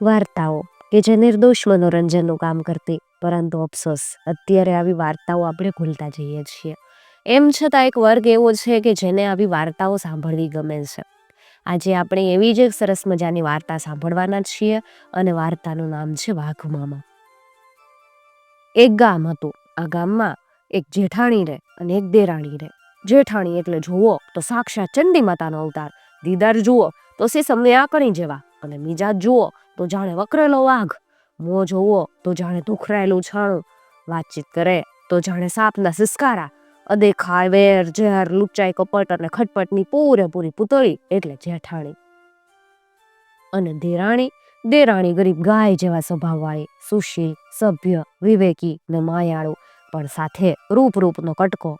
વાર્તાઓ, કે જે નિર્દોષ મનોરંજનનું કામ કરતી, પરંતુ અફસોસ, અત્યારે આવી વાર્તાઓ આપણે ભૂલતા જઈએ છીએ. એમ છતાં એક વર્ગ એવો છે કે જેને આવી વાર્તાઓ સાંભળવી ગમે છે. આજે આપણે એવી જ એક સરસ મજાની વાર્તા સાંભળવાના છીએ, અને વાર્તાનું નામ છે વાઘમામા. એક ગામ હતું. આ ગામમાં એક જેઠાણી રહે અને એક દેરાણી રહે જેઠાણી એટલે જુઓ તો સાક્ષાત ચંડી માતાનો અવતાર, દીદાર જુઓ તો સીસમને આકણી જેવા, અને મિજાજ જુઓ તો જાણે વકરેલો વાઘ, મોં જોવો તો જાણે દુખરાયેલું છાણું વાતચીત કરે તો જાણે સાપના સિસકારા અદેખાય વેર, ઝેર, લુચ્ચાઈ, કપટ અને ખટપટની પૂરેપૂરી પૂતળી એટલે જેઠાણી. અને દેરાણી દેરાણી ગરીબ ગાય જેવા સ્વભાવવાળી, સુશીલ, સભ્ય, વિવેકી ને માયાળુ, પણ સાથે રૂપ રૂપનો કટકો.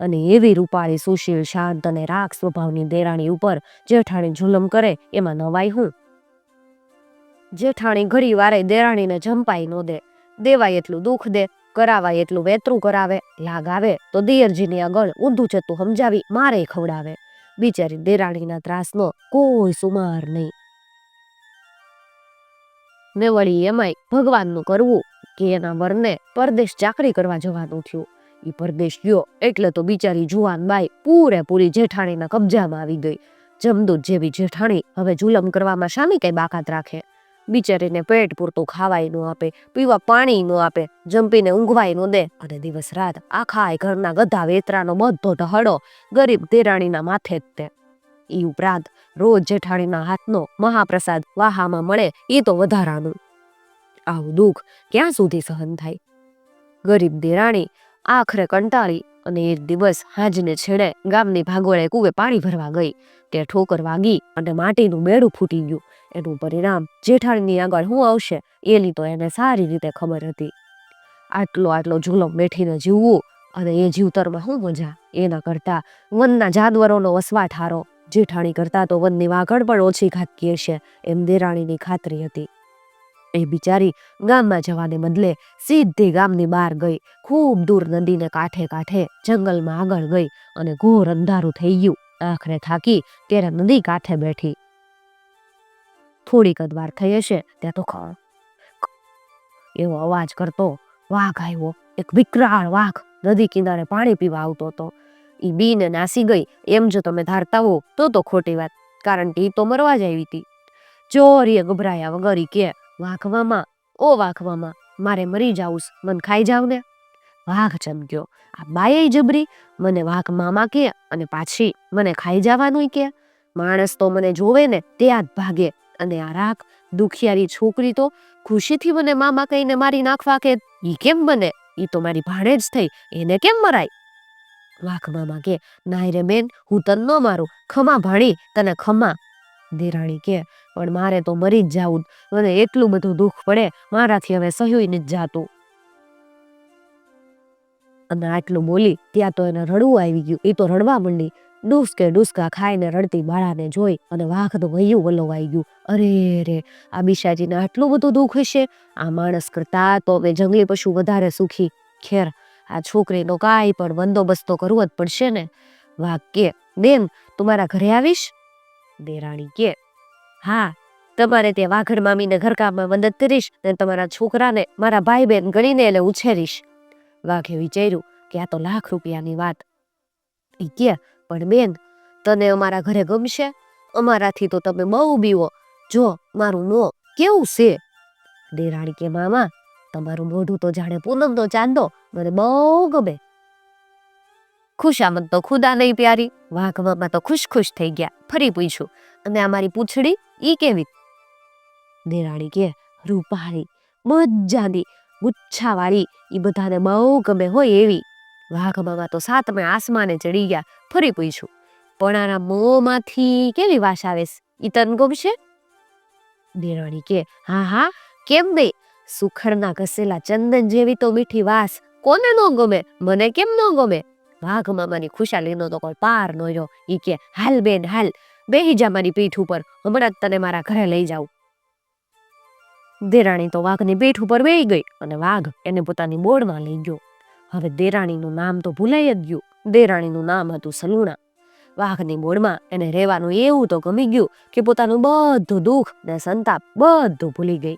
અને એવી રૂપાળી, સુશીલ, શાંત અને રાગ સ્વભાવની દેરાણી ઉપર જેઠાણી જુલમ કરે એમાં નવાઈ હું. જેઠાણી ઘડી વારે દેરાણીને જંપાઈ ન દે. દેવાય એટલું દુઃખ દે, કરાવાય એટલું વેતરું કરાવે. લાગ આવે તો દિયરજીની આગળ ઊંધું જતું સમજાવી મારે ખવડાવે. બિચારી દેરાણીના ત્રાસનો કોઈ સુમાર નહીં. ને વળી એમાંય ભગવાનનું કરવું કે એના વરને પરદેશ ચાકરી કરવા જવાનું થયું. એ પરદેશ ગયો એટલે તો બિચારી જુવાન બાઈ પૂરેપૂરી જેઠાણીના કબજામાં આવી ગઈ. જમદૂત જેવી જેઠાણી હવે જુલમ કરવામાં શાની કઈ બાકાત રાખે? બિચારીને પેટ પૂરતું ખાવાય ન આપે, પીવા પાણી ન આપે, જંપીને ઊંઘવાય ન દે. અને દિવસ રાત આખા ઘરના ગધા વેતરાનો બધો ઢહડો ગરીબ દેરાણીના માથે જ તે. ઈ ઉપરાંત રોજ જેઠાણીના હાથનો મહાપ્રસાદ વાહામાં મળે એ તો વધારાનું. આવું દુઃખ ક્યાં સુધી સહન થાય? ગરીબ દેરાણી આખરે કંટાળી અને એક દિવસ હાજને છેડે ગામની ભાગોળે કુવે પાણી ભરવા ગઈ. તે ઠોકર વાગી અને માટીનું બેડું ફૂટી ગયું. એનું પરિણામ જેઠાણીની આગળ શું આવશે, એની તો એને સારી રીતે ખબર હતી. આટલો આટલો જુલમ બેઠીને જીવવું અને એ જીવતરમાં શું મજા? એના કરતા વનના જાનવરોનો વસવાટ હારો. જેઠાણી કરતા તો વનની વાઘડ પણ ઓછી ખાતકી હશે એમ દેરાણીની ખાતરી હતી. એ બિચારી ગામમાં જવાને બદલે સીધી ગામની બહાર ગઈ. ખૂબ દૂર નદીને કાંઠે કાંઠે જંગલમાં આગળ ગઈ અને ઘોર અંધારું થઈ ગયું. આખરે થાકી ત્યારે નદી કાંઠે બેઠી. થોડીક જ વાર થઈ હશે ત્યાં તો ખ એવો અવાજ કરતો વાઘ આવ્યો, એક વિકરાળ વાઘ નદી કિનારે પાણી પીવા આવતો હતો. એ બીને નાસી ગઈ, એમ જો તમે ધારતા હો તો તો ખોટી વાત, કારણ કે એ તો મરવા જ આવી હતી. ચોરીએ ગભરાયા વગર એ કે, વાઘવામાં, ઓ વાઘવામાં, મારે મરી જાઉં મન ખાઈ જાવ ને. વાઘ ચમક્યો, આ બાય જબરી, મને વાઘ મામા કે અને પાછી મને ખાઈ જવાનું કે. માણસ તો મને જોવે ને ત્યાં જ ભાગે અને આ રાખ દુખિયારી છોકરી તો ખુશીથી મને મામા કહીને મારી નાખવા કે ઈ કેમ બને? ઈ તો મારી ભાણે જ થઈ. એને કેમ મરાય? વાઘ મામા કે નાય રે બેન, હું તન ન મારું. ખમા ભાણી, તને ખમા. દેરાણી કે, પણ મારે તો મરી જ જાવું મને એટલું બધું દુઃખ પડે, મારાથી હવે સહ્યું નથી જાતું. અને આટલું બોલી, ત્યાં તો એને રડવું આવી ગયું. એ તો રડવા માંડી. ડૂસકે ડૂસકા ખાઈને રડતી બાળાને જોઈ અને વાઘ તો વયું વલોવાઈ ગયું. અરે રે, આ બિશાજીને આટલું બધું દુઃખ હશે? આ માણસ કરતા તો હવે જંગલી પશુ વધારે સુખી. ખેર, આ છોકરીનો કાંઈ પણ બંદોબસ્ત તો કરવો જ પડશે ને? વાઘ કે, બેન, તું મારા ઘરે આવીશ? દેરાણી કે, હા, તમારે ત્યાં વાઘડ મામીને ઘરકામમાં મદદ કરીશ ને તમારા છોકરાને મારા ભાઈ બહેન ગણીને એટલે ઉછેરીશ. વાઘે વિચાર્યું કે આ તો લાખ રૂપિયાની વાત. કે પણ બેન, તને અમારા ઘરે ગમશે? અમારાથી તો તમે બહુ બીવો. જો, મારું નો કેવું છે? દેરાણી કે મામા, તમારું મોઢું તો જાણે પૂનમનો ચાંદો, મને બહુ ગમે. ખુશામત તો ખુદા નહીં પ્યારી. વાઘ મામા તો ખુશ ખુશ થઈ ગયા. ફરી પૂછ્યું અને અમારી પૂછડી, ઈ કેવી? દેરાણી કે રૂપાળી મજાની ગુચ્છાવાળી, ઈ બધાને બહુ ગમે હોય એવી. વાઘ મામા તો સાતમે આસમાને ચડી ગયા, ફરી પૂછ્યું પણ આના મોંમાંથી કેવી વાસ આવે ઈ તન ગમશે? દેરાણી કે, હા હા, કેમ નહીં સુખડના ઘસેલા ચંદન જેવી તો મીઠી વાસ કોને ન ગમે? મને કેમ ન ગમે? વાઘ મામાની ખુશાલીનો તો કોઈ પાર ન રહ્યો. ઈ કે, હાલ બેન, હાલ, બેહી જા મારી પીઠ ઉપર, હમણાં જ તને મારા ઘરે લઈ જાઉં. દેરાણી તો વાઘની પીઠ ઉપર બેહી ગઈ અને વાઘ એને પોતાની બોર્ડમાં લઈ ગયો. હવે દેરાણીનું નામ તો ભૂલાઈ જ ગયું. દેરાણીનું નામ હતું સલુણા. વાઘની મૂળમાં એને રહેવાનું એવું તો ગમી ગયું કે પોતાનું બધું દુઃખ ને સંતાપ બધું ભૂલી ગઈ.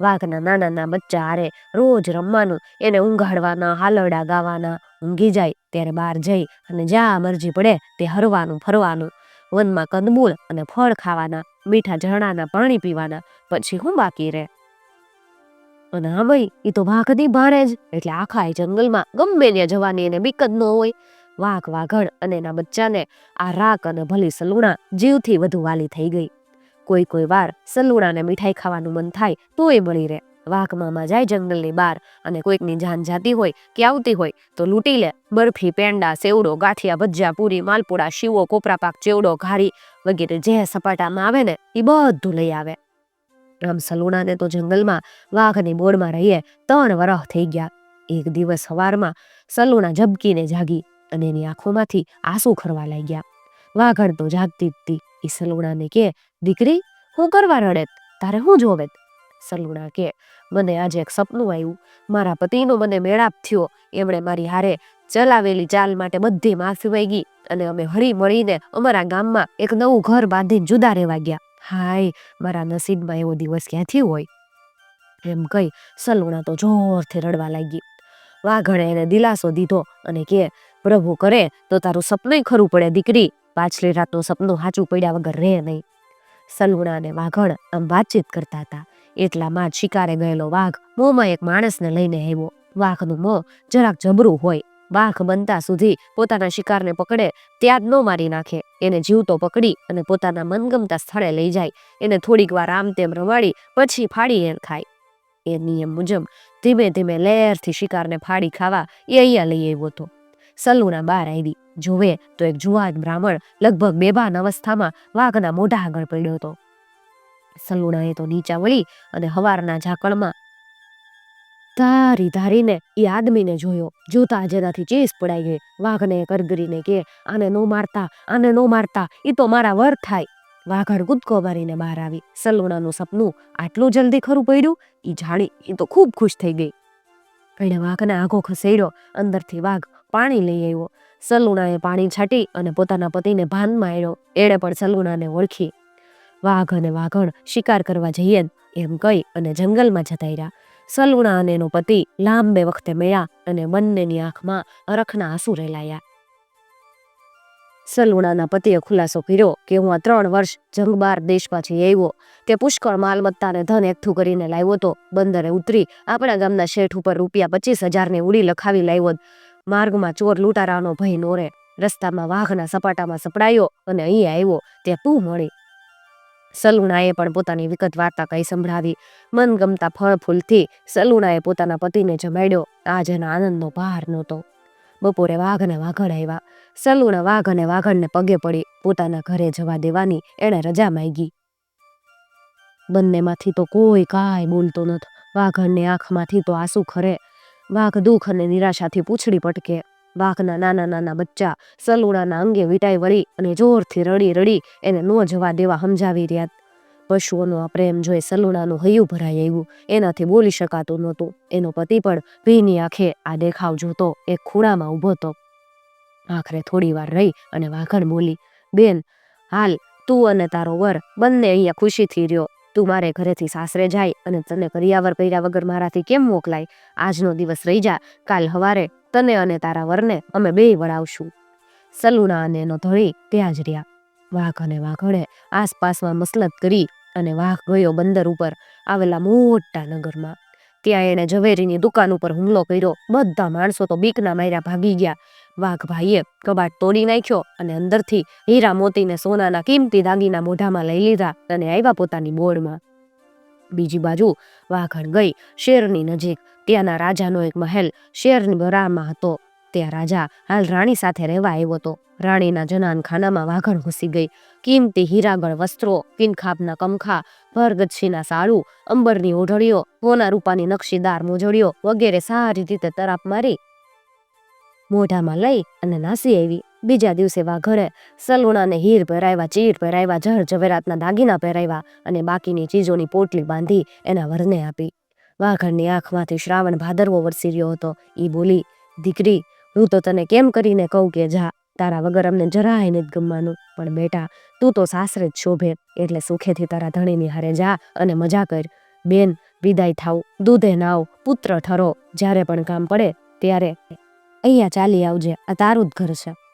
વાઘના નાના નાના બચ્ચા હારે રોજ રમવાનું, એને ઊંઘાડવાના, હાલરડા ગાવાના, ઊંઘી જાય ત્યારે બહાર જઈ અને જ્યાં મરજી પડે તે હરવાનું, ફરવાનું. વનમાં કંદમૂળ અને ફળ ખાવાના, મીઠા ઝરણાના, પાણી પીવાના, પછી હું બાકી રહે. અને હા ભાઈ એ તો વાઘની ભાણે જ. એટલે આખા એ જંગલમાં ગમે ત્યાં જવાની એને બીક જ ન હોય. વાઘ વાઘણ અને એના બચ્ચાને આ રાક અને ભલી સલુણા જીવથી વધુ વાલી થઈ ગઈ. કોઈ કોઈ વાર સલુણાને મીઠાઈ ખાવાનું મન થાય તોય મળી રહે. વાઘ મામા જાય જંગલની બહાર અને કોઈકની જાન જાતી હોય કે આવતી હોય તો લૂંટી લે. બરફી, પેંડા, સેવડો, ગાંઠિયા, ભજીયા, પૂરી, માલપુડા, શીવો, કોપરા પાક, ચેવડો, ઘારી વગેરે જે સપાટામાં આવે ને એ બધું લઈ આવે. આમ સલુણાને તો જંગલમાં વાઘની બોરમાં રહીએ ત્રણ વરહ થઈ ગયા. એક દિવસ સવારમાં સલુણા ઝબકીને જાગી અને એની આંખોમાંથી આંસુ ખરવા લાગ્યા. વાઘણ તો જાગતી જ તી એ સલુણાને કે, દીકરી, હું કરવા રડેત? તારે હું જોવેત? સલુણા કે, મને આજે એક સપનું આવ્યું મારા પતિનો મને મેળાપ થયો. એમણે મારી હારે ચલાવેલી ચાલ માટે બધી માફી માંગી અને અમે હળી મળીને અમારા ગામમાં એક નવું ઘર બાંધીને જુદા રહેવા ગયા. હાય મારા નસીબમાં એવો દિવસ ક્યાંથી હોય? એમ કહી સલુણા તો જોરથી રડવા લાગી. વાઘણે એને દિલાસો દીધો અને કે, પ્રભુ કરે, તો તારું સપનું ખરું પડે, દીકરી. પાછલી રાતનું સપનું સાચું પડ્યા વગર રહે નહીં. સલુણા અને વાઘણ આમ વાતચીત કરતા હતા. એટલામાં જ શિકારે ગયેલો વાઘ મોંમાં એક માણસને લઈને આવ્યો. વાઘનું મોં જરાક જબરું હોય. વાઘ બનતા સુધી પોતાના શિકારને પકડે ત્યાં જ ન મારી નાખે. એને જીવતો પકડી અને પોતાના મનગમતા સ્થળે લઈ જાય. એને થોડીક વાર આમ તેમ રમાડી, પછી ફાડી એ ખાય. એ નિયમ મુજબ ધીમે ધીમે લહેરથી શિકારને ફાડી ખાવા એ અહીંયા લઈ આવ્યો હતો. સલુના બહાર આવી. જોવે તો એક જુવાન બ્રાહ્મણ લગભગ બેભાન અવસ્થામાં વાઘના મોઢા આગળ પડ્યો હતો. સલુણાએ તો નીચા વળી અને હવારના ઝાકળમાં ધારી ધારીને એ આદમીને જોયો. જોતા જેનાથી ચીસ પડાઈ ગઈ. વાઘને કરગરીને કે, આને નો મારતા, આને નો મારતા એ તો મારા વર થાય. વાઘડ કૂદકો મારીને બહાર આવી. સલુણાનું સપનું આટલું જલ્દી ખરું પડ્યું? એ જાણી એ તો ખૂબ ખુશ થઈ ગઈ. એણે વાઘને આઘો ખસેડ્યો. અંદરથી વાઘ પાણી લઈ આવ્યો. સલુણાએ પાણી છાંટી અને પોતાના પતિને ભાનમાં આવ્યો એણે પણ સલુણાને ઓળખી. વાઘ અને વાઘણ શિકાર કરવા જઈએ એમ કહી અને જંગલમાં જતા રહ્યા. સલુણા અને એનો પતિ લાંબે વખતે મળ્યા અને બંનેની આંખમાં અરખના આંસુ રેલાયા. સલુણાના પતિએ ખુલાસો કર્યો કે હું આ ત્રણ વર્ષ જંગબાર દેશ પાછી આવ્યો. તે પુષ્કળ માલમત્તાને ધન એકઠું કરીને લાવ્યો તો બંદરે ઉતરી આપણા ગામના શેઠ ઉપર રૂપિયા પચીસ હજારની ઉડી લખાવી લાવ્યો માર્ગમાં ચોર લૂંટારાનો ભય નોરે રસ્તામાં વાઘના સપાટામાં સપડાયો અને અહીં આવ્યો. તે તું મળી. સલુણાએ પણ પોતાની વિગત વાર્તા કહી સંભળાવી. મનગમતા ફળ ફૂલથી સલુણાએ પોતાના પતિને જમાડ્યો. આજ એના આનંદનો ભાર નહોતો. બપોરે વાઘ અને વાઘણ આવ્યા. સલુણા વાઘ અને વાઘણને પગે પડી પોતાના ઘરે જવા દેવાની એણે રજા માંગી. બંનેમાંથી તો કોઈ કાંઈ બોલતો નથી વાઘણની આંખમાંથી તો આંસુ ખરે. વાઘ દુઃખ અને નિરાશાથી પૂછડી પટકે. વાઘના નાના નાના બચ્ચા સલુણાના અંગે વિટાઈ વળી અને જોરથી રડી રડી એને ન જવા દેવા સમજાવી રહ્યા. પશુઓનો આ પ્રેમ જોઈ સલુણાનું હૈયું ભરાઈ આવ્યું. એનાથી બોલી શકાતું નહોતું. એનો પતિ પણ ભીની આંખે આ દેખાવ જોતો એક ખૂણામાં ઊભો હતો. આખરે થોડી વાર રહી અને વાઘણ બોલી, બેન, હાલ તું અને તારો વર બંને અહીંયા ખુશીથી રહ્યો. તું મારે ઘરેથી સાસરે જાય અને તને કરિયાવર કર્યા વગર મારાથી કેમ મોકલાય? આજનો દિવસ રહી જા. કાલ હવારે તને અને તારા વરને અમે બે વળાવશું. સલુણા અને એનો ધણી ત્યાં જ રહ્યા. વાઘ અને વાઘણે આસપાસમાં મસલત કરી અને વાઘ ગયો બંદર ઉપર આવેલા મોટા નગરમાં. ત્યાં એણે ઝવેરીની દુકાન ઉપર હુમલો કર્યો. બધા માણસો તો બીકના માર્યા ભાગી ગયા. વાઘ ભાઈએ કબાટ તોડી નાખ્યો અને અંદરથી હીરા મોતીને સોનાના કિંમતી દાગીના મોઢામાં લઈ લીધા અને આવ્યા પોતાની બોર્ડમાં બીજી બાજુ વાઘણ ગઈ શેરની નજીક. ત્યાંના રાજાનો એક મહેલ શેરની બરામાં હતો. ત્યાં રાજા હાલ રાણી સાથે રહેવા આવ્યો હતો. રાણીના જનાનખાનામાં વાઘણ ઘૂસી ગઈ. કિંમતી હીરાગળ વસ્ત્રો કિનખાબના કમખા, ભરગચ્છીના સાળું અંબરની ઓઢળીઓ સોના રૂપાની નકશીદાર મોજડીઓ વગેરે સારી રીતે તરાપ મારી મોઢામાં લઈ અને નાસી આવી. બીજા દિવસે વાઘરે સલુણાને હીર પહેરાવ્યા, ચીર પહેરાવ્યા, જળ ઝવેરાતના દાગીના પહેરાવ્યા અને બાકીની ચીજોની પોટલી બાંધી એના વરને આપી. વાઘણની આંખમાંથી શ્રાવણ ભાદરવો વરસી રહ્યો હતો. એ બોલી, દીકરી, હું તો તને કેમ કરીને કહું કે જા? તારા વગર અમને જરાય નથી ગમવાનું. પણ બેટા, તું તો સાસરે જ શોભે, એટલે સુખેથી તારા ધણીની હારે જા અને મજા કર. બેન, વિદાય થાવ દૂધે નાવ પુત્ર ઠરો. જ્યારે પણ કામ પડે, ત્યારે અહીંયા ચાલી આવજે. આ તારું જ ઘર છે.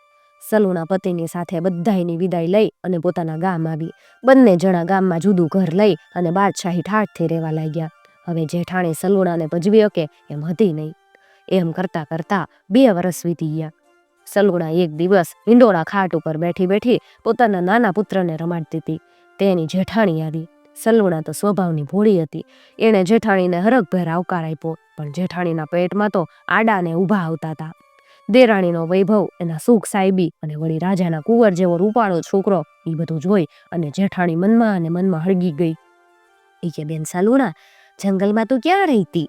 સલુના પતિની સાથે બધાયની વિદાય લઈ અને પોતાના ગામ આવી. બંને જણા ગામમાં જુદું ઘર લઈ અને બાદશાહી ઠાઠથી રહેવા લાગ્યા. હવે જેઠાણી સલુણાને ભજવી શકે એમ હતી નહીં. એમ કરતા કરતા બે વર્ષ વીતી ગયા. સલુણા એક દિવસ હિંડોળા ખાટ ઉપર બેઠી બેઠી પોતાના નાના પુત્રને રમાડતી હતી. તેની જેઠાણી આવી. સલુણા તો સ્વભાવની ભોળી હતી. એણે જેઠાણીને હરખભેર આવકાર આપ્યો, પણ જેઠાણીના પેટમાં તો આડા ને ઊભા આવતા હતા. દેરાણીનો વૈભવ, એના સુખ સાહેબી અને વળી રાજાના કુંવર જેવો રૂપાળો છોકરો એ બધું જોઈ અને જેઠાણી મનમાં અને મનમાં હળગી ગઈ. એ કે બેન સલુણા, જંગલમાં તું ક્યાં રહીતી?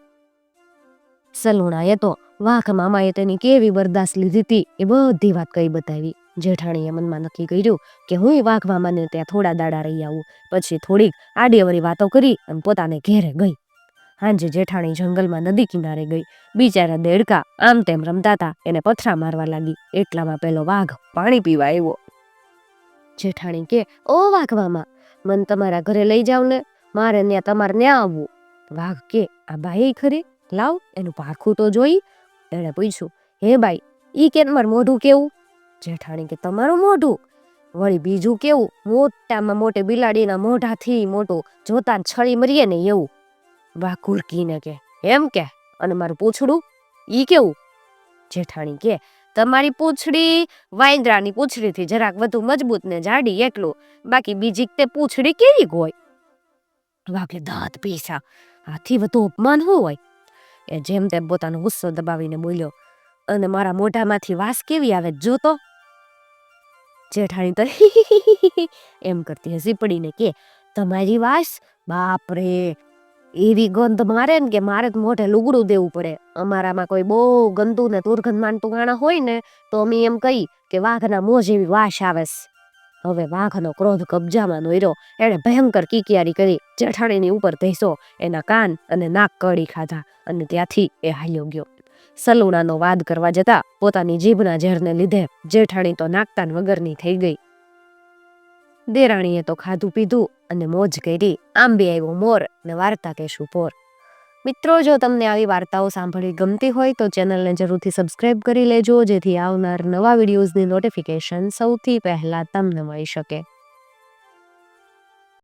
સલુણાએ તો વાઘ મામાએ તેની કેવી બરદાસ્ત લીધી હતી એ બધી વાત કઈ બતાવી. જેઠાણીએ મનમાં નક્કી કર્યું કે હું વાઘ મામાને ત્યાં થોડા દાડા રહી આવું, પછી થોડીક આડીઅવરી વાતો કરી અને પોતાને ઘેરે ગઈ. હાંજે જેઠાણી જંગલમાં નદી કિનારે ગઈ. બિચારા દેડકા આમ તેમ રમતા હતા એને પથરા મારવા લાગી. એટલામાં પેલો વાઘ પાણી પીવા આવ્યો. જેઠાણી કે, ઓ વાઘ મામા, મન તમારા ઘરે લઈ જાવ ને, મારે ત્યાં તમારે ન્યા આવવું. વાઘ કે, આ બાઈ ખરી? લાવ, એનું પાખું તો જોઈ. એણે પૂછ્યું, હે બાઈ, ઈ કે મારું મોઢું કેવું? જેઠાણી કે, તમારું મોઢું? વળી બીજું કેવું? મોટામાં મોટે બિલાડીના મોઢાથી મોટું જોતા છળી મરીએ ને એવું. વાહ, કુરકીને કે, એમ કે? અને મારું પૂછડું? ઈ કેવું? જેઠાણી કે, તમારી પૂંછડી વાંદરાની પૂંછડીથી જરાક વધુ મજબૂત ને જાડી એટલું બાકી બીજી તે પૂંછડી કેવી હોય? વાગે દાંત પીસા. આથી વધુ અપમાન હોય? એ જેમ તેમ પોતાનો ગુસ્સો દબાવીને બોલ્યો, અને મારા મોઢામાંથી વાસ કેવી આવે જોતો જેઠાણી તો એમ કરતી હસી પડીને કે, તમારી વાસ? બાપ રે એવી ગંધ મારે ને કે મારે તો મોઢે લુગડું દેવું પડે. અમારામાં કોઈ બહુ ગંદુ ને દુર્ગંધ માનતું ગાણા હોય ને, તો અમે એમ કહી કે વાઘના મોં જેવી વાસ આવે હવે વાઘનો ક્રોધ કબજામાં નોયરો. એણે ભયંકર કિકિયારી કરી, જેઠાણીની ઉપર ધૈસો એના કાન અને નાક કડી ખાધા અને ત્યાંથી એ હાલ્યો ગયો. સલુણાનો વાદ કરવા જતા પોતાની જીભના ઝેરને લીધે જેઠાણી તો નાકતાન વગરની થઈ ગઈ. દેરાણીએ તો ખાધું પીધું અને મોજ કરી. આંબે આવ્યો મોર ને વાર્તા કહેશું પોર. મિત્રો, જો તમને આવી વાર્તાઓ સાંભળવી ગમતી હોય તો ચેનલને જરૂરથી સબસ્ક્રાઇબ કરી લેજો, જેથી આવનાર નવા વિડીયોઝની નોટિફિકેશન સૌથી પહેલાં તમને મળી શકે.